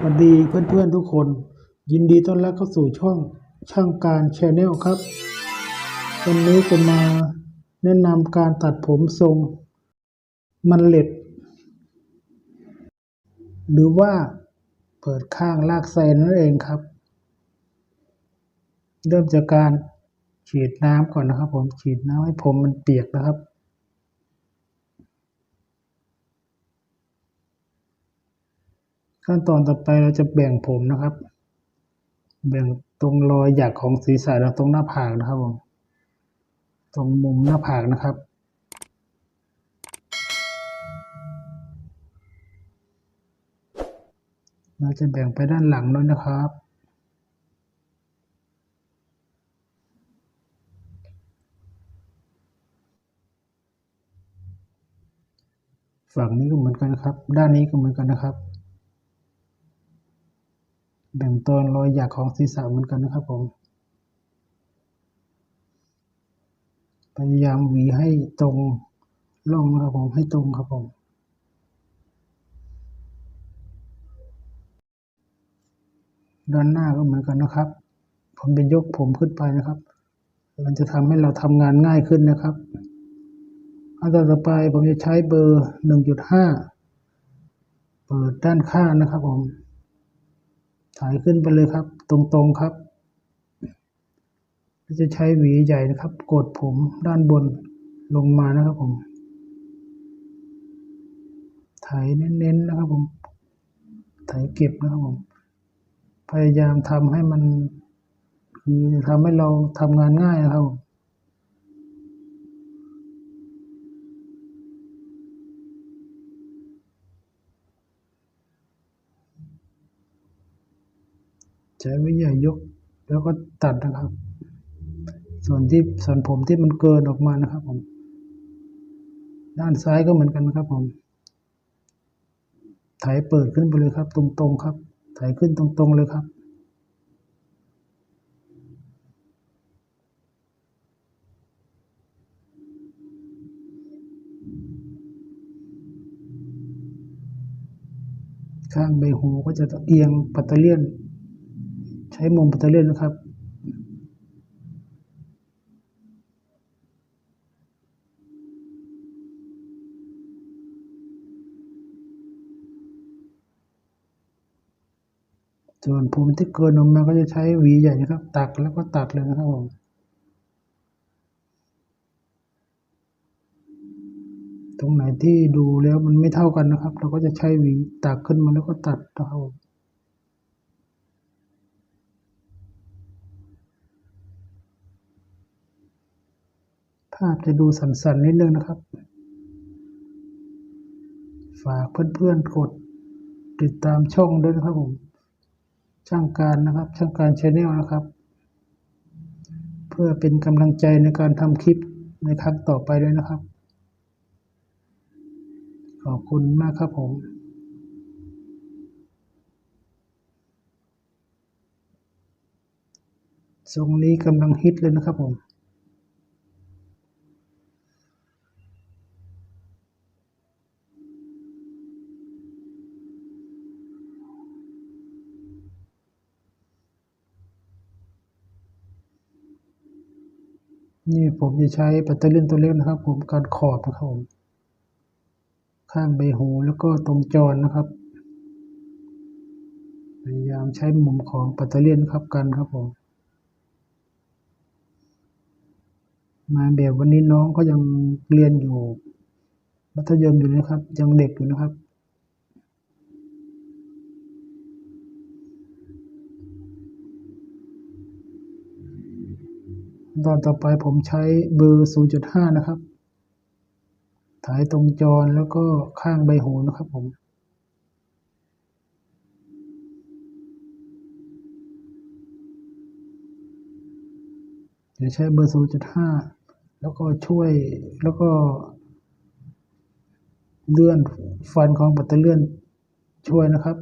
วัสดีเพื่อนๆทุกคน ยินดีต้อนรับเข้าสู่ช่องช่างการแชนแนลครับ วันนี้จะมาแนะนำการตัดผมทรงมันเล็ด หรือว่าเปิดข้างลากไซนั่นเองครับ เริ่มจากการฉีดน้ำก่อนนะครับ ผมฉีดน้ำให้ผมมันเปียกนะครับ ขั้นตอนต่อไปเราจะแบ่งผมนะครับ แบ่งตรงรอยหยักของศีรษะและตรงหน้าผากนะครับผมตรงมุมหน้าผากนะครับ เราจะแบ่งไปด้านหลังด้วยนะครับฝั่งนี้ก็เหมือนกันนะครับ ด้านนี้ก็เหมือนกันนะครับ แบ่งตอนรอยหยักของศีรษะเหมือนกันนะครับผม พยายามหวีให้ตรงร่องนะครับผมให้ตรงครับผมด้านหน้าก็เหมือนกันนะครับ ผมจะยกผมขึ้นไปนะครับ มันจะทำให้เราทำงานง่ายขึ้นนะครับอันต่อไปผมจะใช้เบอร์หนึ่งจุดห้าเปิดด้านข้างนะครับผมายขึ้นไปเลยครับ ตรงๆครับจะใช้หวีใหญ่นะครับ กดผมด้านบนลงมานะครับผมถ่ายเน้นๆนะครับผมถ่ายเก็บนะครับผม พยายามทำให้มันคือทำให้เราทำงานง่ายนะครับผม ใช้วิทยายกแล้วก็ตัดนะครับ ส่วนที่ส่วนผมที่มันเกินออกมานะครับผม ด้านซ้ายก็เหมือนกันนะครับผมถ่ายเปิดขึ้นไปเลยครับ ตรงๆครับถ่ายขึ้นตรงๆเลยครับข้างใบหูก็จะเอียงปัตเตเลียน ช้มุมปัตเตอร์เลียนนะครับ ส่วนผมที่เกินออกมาก็จะใช้หวีใหญ่นะครับ ตักแล้วก็ตัดเลยนะครับผมตรงไหนที่ดูแล้วมันไม่เท่ากันนะครับ เราก็จะใช้หวีตักขึ้นมาแล้วก็ตัดนะครับผม ภาพจะดูสั่นๆนิดนึงนะครับ ฝากเพื่อนๆกดติดตามช่องด้วยนะครับผม ช่างการนะครับ ช่างการชาแนลนะครับ เพื่อเป็นกำลังใจในการทำคลิปในครั้งต่อไปด้วยนะครับ ขอบคุณมากครับผมทรงนี้กำลังฮิตเลยนะครับผม นี่ผมจะใช้แบตเตอรี่ตัวเล็กนะครับ ผมการขอบนะครับผมข้างใบหูแล้วก็ตรงจรนะครับ พยายามใช้มุมของปัตเตอร์เลียนครับกันครับผมมาแบบวันนี้น้องก็ยังเรียนอยู่มัธยมอยู่นะครับ ยังเด็กอยู่นะครับ ตอนต่อไปผมใช้เบอร์ 0.5 นะครับ ถ่ายตรงจรแล้วก็ข้างใบหูนะครับผมจะใช้เบอร์ 0.5 แล้วก็ช่วยแล้วก็ เลื่อนฟันของแบตเตอรี่เลื่อนช่วยนะครับ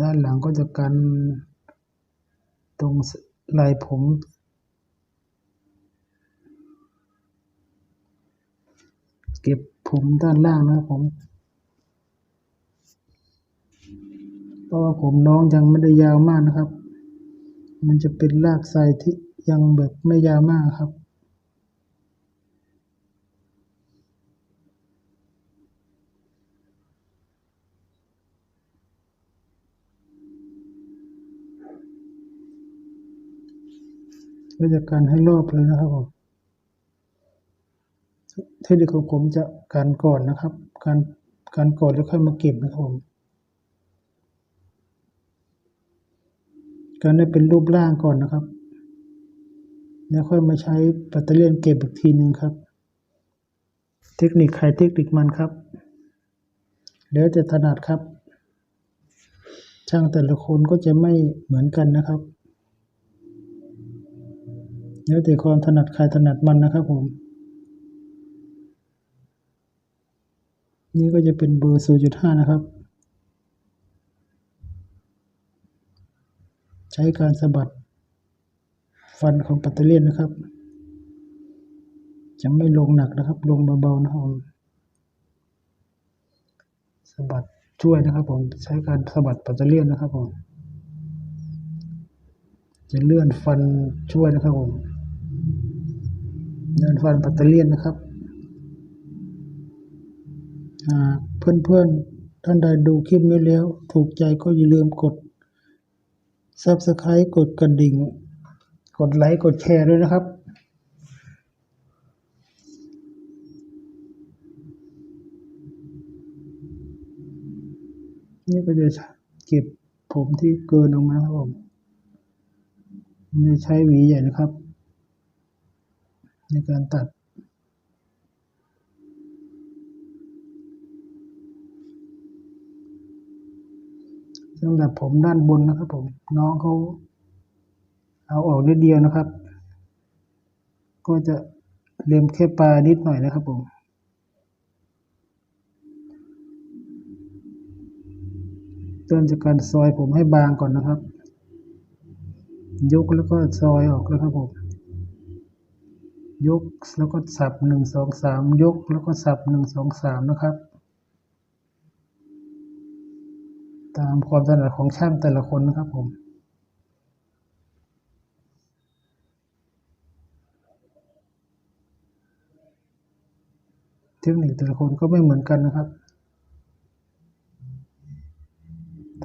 ด้านหลังก็จะกันตรงไหล่ผม เก็บผมด้านล่างนะครับผมเพราะว่าผมน้องยังไม่ได้ยาวมากนะครับ มันจะเป็นรากทรายที่ยังแบบไม่ยาวมากครับ ก็จะการให้รอบเลยนะครับผมเทคนิคของผมจะการก่อนนะครับ การการก่อนแล้วค่อยมาเก็บนะครับผมการได้เป็นรูปร่างก่อนนะครับ แล้วค่อยมาใช้แบตเตอรี่ยนเก็บอีกทีหนึ่งครับ เทคนิคใครเทคนิคมันครับ แล้วแต่ถนัดครับ ช่างแต่ละคนก็จะไม่เหมือนกันนะครับ แล้วแต่ความถนัดใครถนัดมันนะครับผม นี่ก็จะเป็นเบอร์ 0.5 นะครับ ใช้การสะบัดฟันของปัตเตอร์เลียนนะครับ จะไม่ลงหนักนะครับ ลงเบาๆนะครับผมสะบัดช่วยนะครับผมใช้การสะบัดปัตเตอร์เลียนนะครับผมจะเลื่อนฟันช่วยนะครับผม เลื่อนฟันปัตเตอร์เลียนนะครับเพื่อนๆ ท่านใดดูคลิปนี้แล้ว ถูกใจก็อย่าลืมกด Subscribe กดกระดิ่ง กดไลค์ กดแชร์ด้วยนะครับ นี่ก็จะเก็บผมที่เกินออกมาครับผมผมจะใช้หวีใหญ่นะครับ ในการตัด สำหรับผมด้านบนนะครับผม น้องเขาเอาออกนิดเดียวนะครับ ก็จะเล็มแค่ปลานิดหน่อยนะครับผมเริ่มจากการซอยผมให้บางก่อนนะครับ ยกแล้วก็ซอยออกแล้วครับผม ยกแล้วก็สับหนึ่งสองสามยกแล้วก็สับหนึ่งสองสามนะครับ ตามความถนัดของช่างแต่ละคนนะครับผมเทคนิคแต่ละคนก็ไม่เหมือนกันนะครับ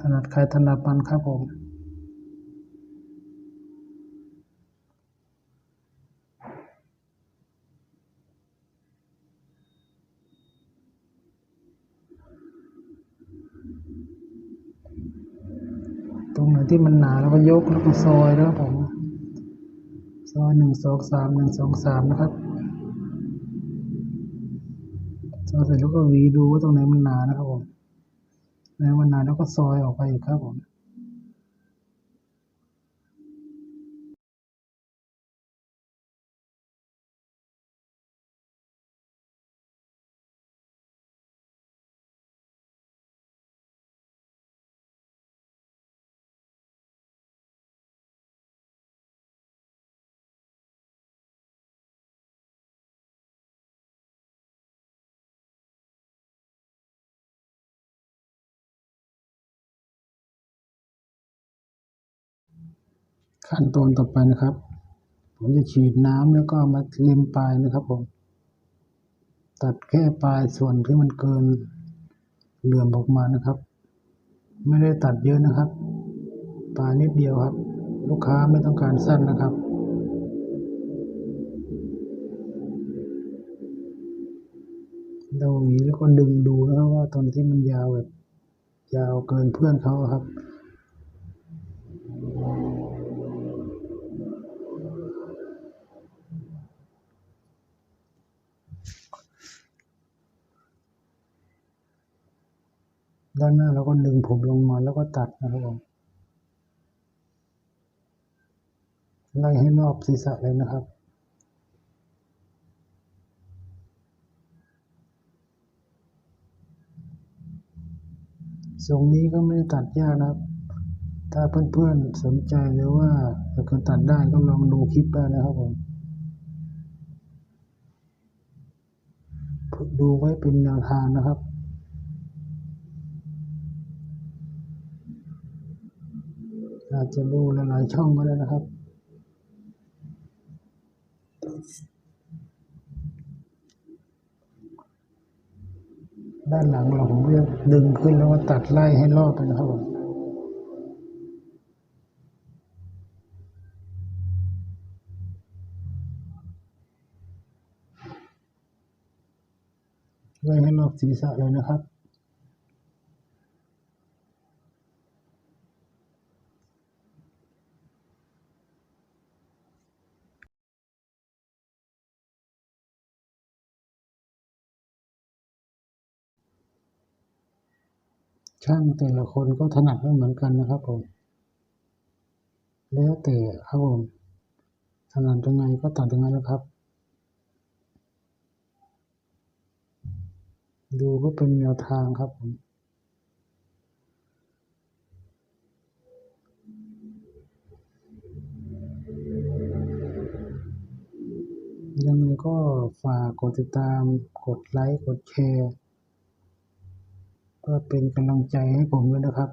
ถนัดใครถนัดมันครับผม ต รงไหนที่มันหนาแล้วก็ยกแล้วก็ซอยนะครับผม ซอยหนึ่งสองสามหนึ่งสองสามนะครับ ซอยเสร็จแล้วก็วีดูว่าตรงไหนมันหนานะครับผมไหนมันหนาแล้วก็ซอยออกไปอีกครับผม ขั้นตอนต่อไปนะครับ ผมจะฉีดน้ำแล้วก็มาเล็มปลายนะครับผม ตัดแค่ปลายส่วนที่มันเกินเหลื่อมออกมานะครับ ไม่ได้ตัดเยอะนะครับ ปลายนิดเดียวครับ ลูกค้าไม่ต้องการสั้นนะครับเราหวีแล้วก็ดึงดูนะครับว่าตอนที่มันยาวแบบ ยาวเกินเพื่อนเขาครับ ด้านหน้าเราก็ดึงผมลงมาแล้วก็ตัดนะครับผมไล่ให้รอบศีรษะเลยนะครับทรงนี้ก็ไม่ได้ตัดยากนะครับ ถ้าเพื่อนๆสนใจหรือว่าอยากจะตัดได้ก็ลองดูคลิปได้นะครับผม ดูไว้เป็นแนวทางนะครับ อาจจะดูหลายๆช่องก็ได้นะครับ ด้านหลังเราผมเรียกดึงขึ้นแล้วก็ตัดไล่ให้รอบไปนะครับผมไล่ให้รอบศีรษะเลยนะครับ ช่างแต่ละคนก็ถนัดไม่เหมือนกันนะครับผม แล้วแต่ครับผมถนัดยังไงก็ตัดยังไงนะครับ ดูก็เป็นแนวทางครับผมยังไงก็ฝากกดติดตาม กดไลค์ กดแชร์ เพื่อเป็นกำลังใจให้ผมด้วยนะครับ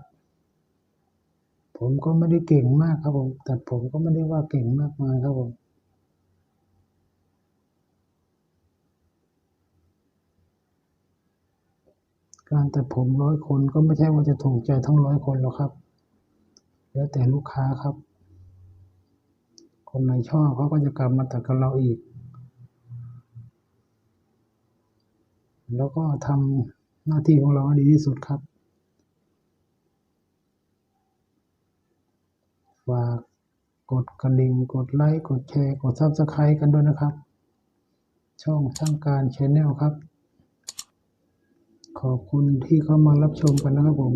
ผมก็ไม่ได้เก่งมากครับผม แต่ผมก็ไม่ได้ว่าเก่งมากมายครับผมการตัดผมร้อยคนก็ไม่ใช่ว่าจะถูกใจทั้งร้อยคนหรอกครับ แล้วแต่ลูกค้าครับ คนไหนชอบเขาก็จะกลับมาตัดกับเราอีก แล้วก็ทำ หน้าที่ของเราให้ดีที่สุดครับฝากกดกระดิ่งกดไลค์กดแชร์กดซับสไครต์กันด้วยนะครับ ช่องช่างการชแนลครับ ขอบคุณที่เข้ามารับชมกันนะครับผม